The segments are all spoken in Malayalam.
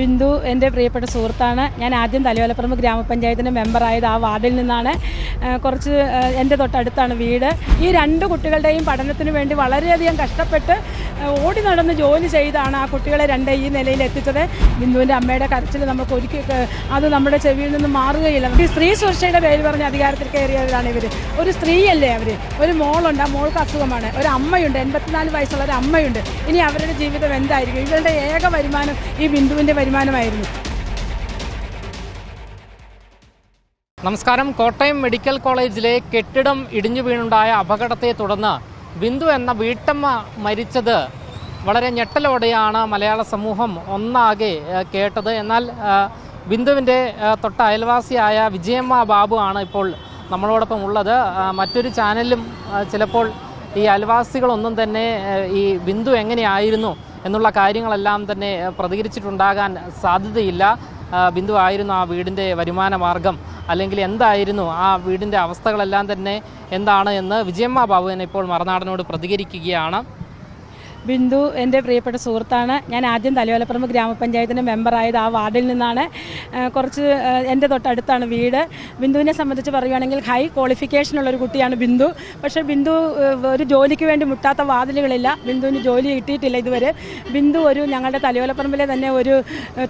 ബിന്ദു എന്റെ പ്രിയപ്പെട്ട സുഹൃത്താണ്. ഞാൻ ആദ്യം തലയോലപ്പറമ്പ് ഗ്രാമപഞ്ചായത്തിന്റെ മെമ്പറായത് ആ വാർഡിൽ നിന്നാണ്. കുറച്ച് എന്റെ തൊട്ടടുത്താണ് വീട്. ഈ രണ്ട് കുട്ടികളുടെയും പഠനത്തിന് വേണ്ടി വളരെയധികം കഷ്ടപ്പെട്ട് ഓടി നടന്ന് ജോലി ചെയ്താണ് ആ കുട്ടികളെ രണ്ട് ഈ നിലയിൽ എത്തിച്ചത്. ബിന്ദുവിന്റെ അമ്മയുടെ കരച്ചിൽ നമുക്ക് ഒരിക്കൽ അത് നമ്മുടെ ചെവിയിൽ നിന്ന് മാറുകയില്ല. ഈ സ്ത്രീ സുരക്ഷയുടെ പേര് പറഞ്ഞ് അധികാരത്തിൽ കയറിയവരാണ് ഇവർ ഒരു സ്ത്രീയല്ലേ അവർ ഒരു മോളുണ്ട് ആ മോൾക്ക് അസുഖമാണ്. ഒരു അമ്മയുണ്ട് എൺപത്തിനാല് വയസ്സുള്ള ഒരു അമ്മയുണ്ട്. ഇനി അവരുടെ ജീവിതം എന്തായിരിക്കും? ഇവരുടെ ഏക വരുമാനം ഈ ബിന്ദുവിന്റെ വരുമാനമായിരുന്നു. നമസ്കാരം. കോട്ടയം മെഡിക്കൽ കോളേജിലെ കെട്ടിടം ഇടിഞ്ഞു വീണുണ്ടായ അപകടത്തെ തുടർന്ന് ബിന്ദു എന്ന വീട്ടമ്മ മരിച്ചത് വളരെ ഞെട്ടലോടെയാണ് മലയാള സമൂഹം ഒന്നാകെ കേട്ടത്. എന്നാൽ ബിന്ദുവിന്റെ തൊട്ട അയൽവാസിയായ വിജയമ്മ ബാബു ആണ് ഇപ്പോൾ നമ്മളോടൊപ്പം ഉള്ളത്. മറ്റൊരു ചാനലിലും ചിലപ്പോൾ ഈ അയൽവാസികളൊന്നും തന്നെ ഈ ബിന്ദു എങ്ങനെയായിരുന്നു എന്നുള്ള കാര്യങ്ങളെല്ലാം തന്നെ പ്രതികരിച്ചിട്ടുണ്ടാകാൻ സാധ്യതയില്ല. ബിന്ദു ആയിരുന്നു ആ വീടിന്റെ വരുമാന മാർഗം അല്ലെങ്കിൽ എന്തായിരുന്നു ആ വീടിന്റെ അവസ്ഥകളെല്ലാം തന്നെ എന്താണ് എന്ന് വിജയമ്മ ബാബു തന്നെ ഇപ്പോൾ മറുനാടനോട് പ്രതികരിക്കുകയാണ്. ബിന്ദു എന്റെ പ്രിയപ്പെട്ട സുഹൃത്താണ്. ഞാൻ ആദ്യം തലയോലപ്പറമ്പ് ഗ്രാമപഞ്ചായത്തിന്റെ മെമ്പറായത് ആ വാർഡിൽ നിന്നാണ്. കുറച്ച് എന്റെ തൊട്ടടുത്താണ് വീട്. ബിന്ദുവിനെ സംബന്ധിച്ച് പറയുകയാണെങ്കിൽ ഹൈ ക്വാളിഫിക്കേഷനുള്ള ഒരു കുട്ടിയാണ് ബിന്ദു. പക്ഷേ ബിന്ദു ഒരു ജോലിക്ക് വേണ്ടി മുട്ടാത്ത വാതിലുകളില്ല. ബിന്ദുവിന് ജോലി കിട്ടിയിട്ടില്ല ഇതുവരെ. ബിന്ദു ഒരു ഞങ്ങളുടെ തലയോലപ്പറമ്പിലെ തന്നെ ഒരു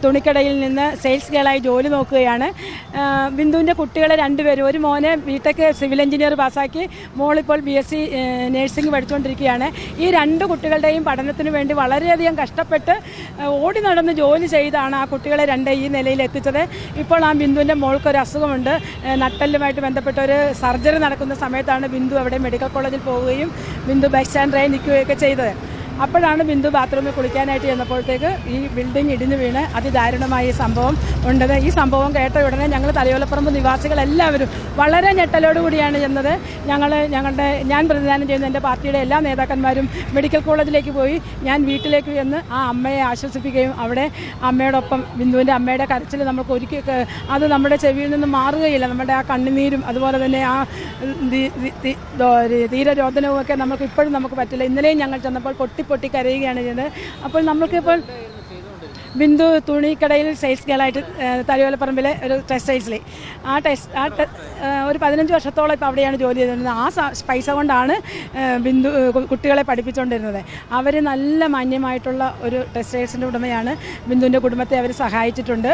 തുണിക്കടയിൽ നിന്ന് സെയിൽസ് ഗേളായി ജോലി നോക്കുകയാണ്. ബിന്ദുവിന്റെ കുട്ടികളെ രണ്ടുപേരും ഒരു മോനെ ബിടെക് സിവിൽ എഞ്ചിനീയർ പാസ്സാക്കി മോളിപ്പോൾ ബി എസ് സി നേഴ്സിംഗ് പഠിച്ചുകൊണ്ടിരിക്കുകയാണ്. ഈ രണ്ട് കുട്ടികളുടെയും പഠനത്തിന് വേണ്ടി വളരെയധികം കഷ്ടപ്പെട്ട് ഓടി നടന്ന് ജോലി ചെയ്താണ് ആ കുട്ടികളെ രണ്ട് ഈ നിലയിൽ എത്തിച്ചത്. ഇപ്പോൾ ആ ബിന്ദുവിന്റെ മോൾക്ക് ഒരു അസുഖമുണ്ട് നട്ടലുമായിട്ട് ബന്ധപ്പെട്ട ഒരു സർജറി നടക്കുന്ന സമയത്താണ് ബിന്ദു അവിടെ മെഡിക്കൽ കോളേജിൽ പോവുകയും ബിന്ദു ബസ് സ്റ്റാൻഡറായി നിൽക്കുകയൊക്കെ ചെയ്തത്. അപ്പോഴാണ് ബിന്ദു ബാത്റൂമിൽ കുളിക്കാനായിട്ട് ചെന്നപ്പോഴത്തേക്ക് ഈ ബിൽഡിംഗ് ഇടിഞ്ഞു വീണ്. അതിദാരുണമായ ഈ സംഭവം ഉണ്ടത്. ഈ സംഭവം കേട്ട ഉടനെ ഞങ്ങൾ തലയോലപ്പറമ്പ് നിവാസികളെല്ലാവരും വളരെ ഞെട്ടലോടുകൂടിയാണ് ചെന്നത്. ഞങ്ങൾ ഞങ്ങളുടെ ഞാൻ പ്രതിദാനം ചെയ്യുന്ന എന്റെ പാർട്ടിയുടെ എല്ലാ നേതാക്കന്മാരും മെഡിക്കൽ കോളേജിലേക്ക് പോയി. ഞാൻ വീട്ടിലേക്ക് ചെന്ന് ആ അമ്മയെ ആശ്വസിപ്പിക്കുകയും അവിടെ അമ്മയോടൊപ്പം ബിന്ദുവിന്റെ അമ്മയുടെ കരച്ചിൽ നമുക്ക് ഒരിക്കൽ അത് നമ്മുടെ ചെവിയിൽ നിന്ന് മാറുകയില്ല. നമ്മുടെ ആ കണ്ണുനീരും അതുപോലെ തന്നെ ആ തീരരോധനവും ഒക്കെ നമുക്ക് ഇപ്പോഴും നമുക്ക് പറ്റില്ല. ഇന്നലെയും ഞങ്ങൾ ചെന്നപ്പോൾ പൊട്ടി പൊട്ടി ചെയ്യുന്നത്. അപ്പോൾ നമുക്കിപ്പോൾ ബിന്ദു തുണിക്കടയിൽ സെയിൽസ് ഗേളായിട്ട് തലയോലപ്പറമ്പിലെ ഒരു ടെക്സ്റ്റൈൽസിൽ ആ ടെക്സ് ആ ഒരു പതിനഞ്ച് വർഷത്തോളം ഇപ്പോൾ അവിടെയാണ് ജോലി ചെയ്തിരുന്നത്. ആ പൈസ കൊണ്ടാണ് ബിന്ദു കുട്ടികളെ പഠിപ്പിച്ചുകൊണ്ടിരുന്നത് അവർ നല്ല മാന്യമായിട്ടുള്ള ഒരു ടെക്സ്റ്റൈൽസിന്റെ ഉടമയാണ് ബിന്ദുവിന്റെ കുടുംബത്തെ അവർ സഹായിച്ചിട്ടുണ്ട്.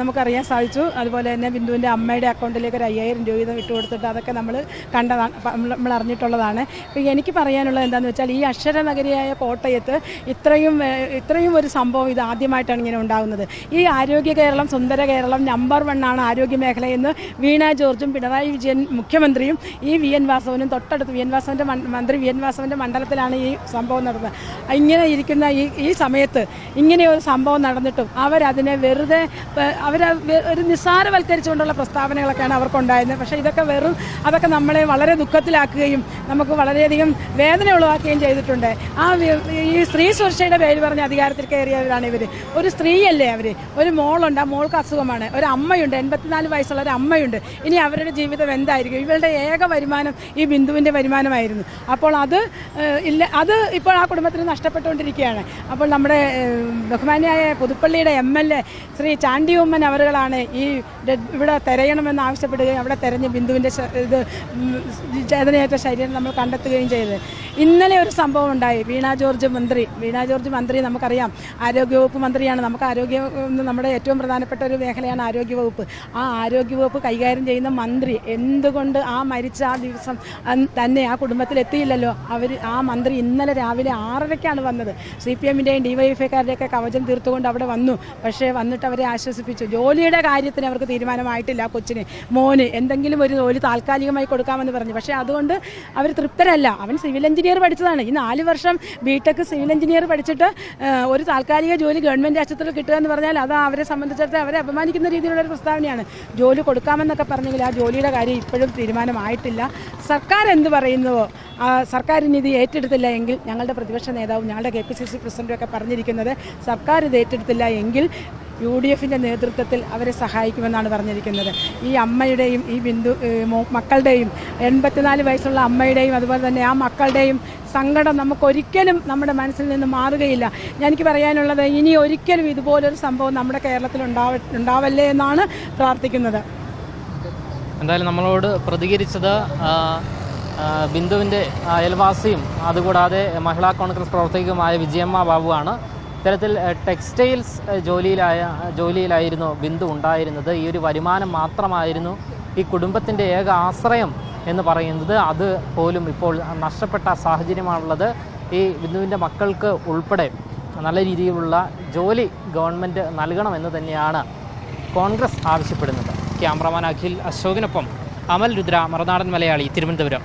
നമുക്കറിയാൻ സാധിച്ചു. അതുപോലെ തന്നെ ബിന്ദുവിന്റെ അമ്മയുടെ അക്കൗണ്ടിലേക്ക് ഒരു അയ്യായിരം രൂപ വീതം ഇട്ട് കൊടുത്തിട്ട് അതൊക്കെ നമ്മൾ കണ്ടതാണ് നമ്മൾ അറിഞ്ഞിട്ടുള്ളതാണ്. ഇപ്പോൾ എനിക്ക് പറയാനുള്ളത് എന്താണെന്ന് വെച്ചാൽ ഈ അക്ഷരനഗരിയായ കോട്ടയത്ത് ഇത്രയും ഇത്രയും ഒരു സംഭവം ഇത് ആദ്യമായിട്ടാണ് ഇങ്ങനെ ഉണ്ടാകുന്നത് ഈ ആരോഗ്യ കേരളം സുന്ദര കേരളം നമ്പർ വൺ ആണ് ആരോഗ്യ മേഖലയെന്ന് വീണ ജോർജും പിണറായി വിജയൻ മുഖ്യമന്ത്രിയും ഈ വി എൻ വാസവനും തൊട്ടടുത്ത് വി എൻ വാസവന്റെ മന്ത്രി വി എൻ വാസവന്റെ മണ്ഡലത്തിലാണ് ഈ സംഭവം നടന്നത്. ഇങ്ങനെ ഇരിക്കുന്ന ഈ ഈ സമയത്ത് ഇങ്ങനെ ഒരു സംഭവം നടന്നിട്ടും അവരതിനെ വെറുതെ അവർ ഒരു നിസ്സാരവൽക്കരിച്ചുകൊണ്ടുള്ള പ്രസ്താവനകളൊക്കെയാണ് അവർക്കുണ്ടായിരുന്നത്. പക്ഷേ ഇതൊക്കെ വെറും അതൊക്കെ നമ്മളെ വളരെ ദുഃഖത്തിലാക്കുകയും നമുക്ക് വളരെയധികം വേദന ഉളവാക്കുകയും ചെയ്തിട്ടുണ്ട്. ആ ഈ സ്ത്രീ സുരക്ഷയുടെ പേര് പറഞ്ഞ് അധികാരത്തിൽ കയറിയവരാണ് ഇവർ ഒരു സ്ത്രീയല്ലേ അവർ ഒരു മോളുണ്ട് ആ മോൾക്ക് അസുഖമാണ്. ഒരു അമ്മയുണ്ട് എൺപത്തിനാല് വയസ്സുള്ള ഒരു അമ്മയുണ്ട്. ഇനി അവരുടെ ജീവിതം എന്തായിരിക്കും? ഇവരുടെ ഏക വരുമാനം ഈ ബിന്ദുവിന്റെ വരുമാനമായിരുന്നു. അപ്പോൾ അത് ഇല്ല അത് ഇപ്പോൾ ആ കുടുംബത്തിന് നഷ്ടപ്പെട്ടുകൊണ്ടിരിക്കുകയാണ്. അപ്പോൾ നമ്മുടെ ബഹുമാനിയായ പുതുപ്പള്ളിയുടെ M L A Shri Chandy Oommen അവറുകളാണ് ഈ ഇവിടെ തിരയണമെന്ന് ആവശ്യപ്പെടുകയും അവിടെ തിരഞ്ഞ് ബിന്ദുവിന്റെ ഇത് ചേതനയേറ്റ ശരീരം നമ്മൾ കണ്ടെത്തുകയും ചെയ്തത്. ഇന്നലെ ഒരു സംഭവം ഉണ്ടായി. വീണ ജോർജ് മന്ത്രി വീണ ജോർജ് മന്ത്രി നമുക്കറിയാം. ആരോഗ്യവകുപ്പ് മന്ത്രിയാണ് നമുക്ക് ആരോഗ്യ നമ്മുടെ ഏറ്റവും പ്രധാനപ്പെട്ട ഒരു മേഖലയാണ് ആരോഗ്യവകുപ്പ് ആ ആരോഗ്യവകുപ്പ് കൈകാര്യം ചെയ്യുന്ന മന്ത്രി എന്തുകൊണ്ട് ആ മരിച്ച ആ ദിവസം തന്നെ ആ കുടുംബത്തിൽ എത്തിയില്ലല്ലോ? അവർ ആ മന്ത്രി ഇന്നലെ രാവിലെ ആറരയ്ക്കാണ് വന്നത്. സി പി എമ്മിന്റെയും ഡിവൈഎഫ്ഐക്കാരുടെയൊക്കെ കവചം തീർത്തുകൊണ്ട് അവിടെ വന്നു. പക്ഷേ വന്നിട്ട് അവരെ ആശ്വസിപ്പിച്ചു. ജോലിയുടെ കാര്യത്തിന് അവർക്ക് തീരുമാനമായിട്ടില്ല ആ കൊച്ചിന്. മോന് എന്തെങ്കിലും ഒരു ജോലി താൽക്കാലികമായി കൊടുക്കാമെന്ന് പറഞ്ഞു. പക്ഷേ അതുകൊണ്ട് അവർ തൃപ്തരല്ല. അവൻ സിവിൽ എഞ്ചിനീയർ പഠിച്ചതാണ്. ഈ നാല് വർഷം ബിടെക് സിവിൽ എഞ്ചിനീയർ പഠിച്ചിട്ട് ഒരു താൽക്കാലിക ജോലി ഗവൺമെന്റ് ആശുപത്രിയിൽ കിട്ടുക എന്ന് പറഞ്ഞാൽ അത് അവരെ സംബന്ധിച്ചിടത്ത് അവരെ അപമാനിക്കുന്ന രീതിയിലുള്ള ഒരു പ്രസ്താവനയാണ്. ജോലി കൊടുക്കാമെന്നൊക്കെ പറഞ്ഞെങ്കിൽ ആ ജോലിയുടെ കാര്യം ഇപ്പോഴും തീരുമാനമായിട്ടില്ല. സർക്കാർ എന്ത് പറയുന്നുവോ ഇനി ഇത് ഏറ്റെടുത്തില്ല എങ്കിൽ ഞങ്ങളുടെ പ്രതിപക്ഷ നേതാവും ഞങ്ങളുടെ കെ പി സി സി പ്രസിഡന്റും ഒക്കെ പറഞ്ഞിരിക്കുന്നത് സർക്കാർ ഇത് ഏറ്റെടുത്തില്ല എങ്കിൽ യു ഡി എഫിന്റെ നേതൃത്വത്തിൽ അവരെ സഹായിക്കുമെന്നാണ് പറഞ്ഞിരിക്കുന്നത്. ഈ അമ്മയുടെയും ഈ ബിന്ദു മക്കളുടെയും എൺപത്തിനാല് വയസ്സുള്ള അമ്മയുടെയും അതുപോലെ തന്നെ ആ മക്കളുടെയും സങ്കടം നമുക്കൊരിക്കലും നമ്മുടെ മനസ്സിൽ നിന്ന് മാറുകയില്ല. എനിക്ക് പറയാനുള്ളത് ഇനി ഒരിക്കലും ഇതുപോലൊരു സംഭവം നമ്മുടെ കേരളത്തിൽ ഉണ്ടാവ ഉണ്ടാവല്ലേ എന്നാണ് പ്രാർത്ഥിക്കുന്നത്. എന്തായാലും നമ്മളോട് പ്രതികരിച്ചത് ബിന്ദുവിന്റെ അയൽവാസിയും അതുകൂടാതെ മഹിളാ കോൺഗ്രസ് പ്രവർത്തകയുമായ വിജയമ്മ ബാബുവാണ്. ഇത്തരത്തിൽ ടെക്സ്റ്റൈൽസ് ജോലിയിലായ ജോലിയിലായിരുന്നു ബിന്ദു ഉണ്ടായിരുന്നത്. ഈ ഒരു വരുമാനം മാത്രമായിരുന്നു ഈ കുടുംബത്തിന്റെ ഏക ആശ്രയം എന്ന് പറയുന്നത്. അത് പോലും ഇപ്പോൾ നഷ്ടപ്പെട്ട സാഹചര്യമാണുള്ളത്. ഈ ബിന്ദുവിന്റെ മക്കൾക്ക് ഉൾപ്പെടെ നല്ല രീതിയിലുള്ള ജോലി ഗവൺമെന്റ് നൽകണമെന്ന് തന്നെയാണ് കോൺഗ്രസ് ആവശ്യപ്പെടുന്നത്. ക്യാമറമാൻ അഖിൽ അശോകിനൊപ്പം അമൽ രുദ്ര മറുനാടൻ മലയാളി തിരുവനന്തപുരം.